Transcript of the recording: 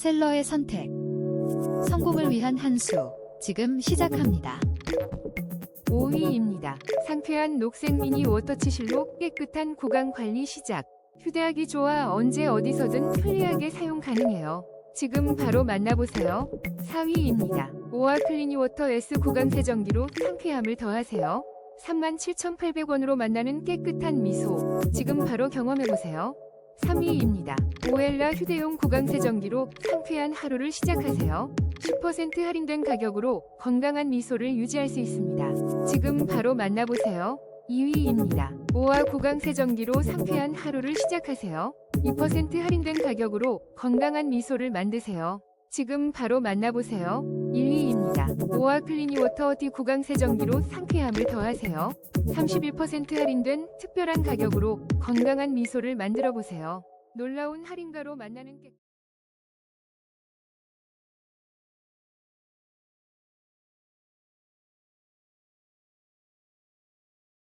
셀러의 선택. 성공을 위한 한 수. 지금 시작합니다. 5위입니다. 상쾌한 녹색 미니 워터치실로 깨끗한 구강 관리 시작. 휴대하기 좋아 언제 어디서든 편리하게 사용 가능해요. 지금 바로 만나보세요. 4위입니다. 오아 클리니 워터 S 구강 세정기로 상쾌함을 더하세요. 37,800원으로 만나는 깨끗한 미소. 지금 바로 경험해보세요. 3위입니다. 오엘라 휴대용 구강 세정기로 상쾌한 하루를 시작하세요. 10% 할인된 가격으로 건강한 미소를 유지할 수 있습니다. 지금 바로 만나보세요. 2위입니다. 오아 구강 세정기로 상쾌한 하루를 시작하세요. 2% 할인된 가격으로 건강한 미소를 만드세요. 지금 바로 만나보세요. 1위입니다. 오아 클리니워터 디 구강 세정기로 상쾌함을 더하세요. 31% 할인된 특별한 가격으로 건강한 미소를 만들어 보세요. 놀라운 할인가로 만나는 깨...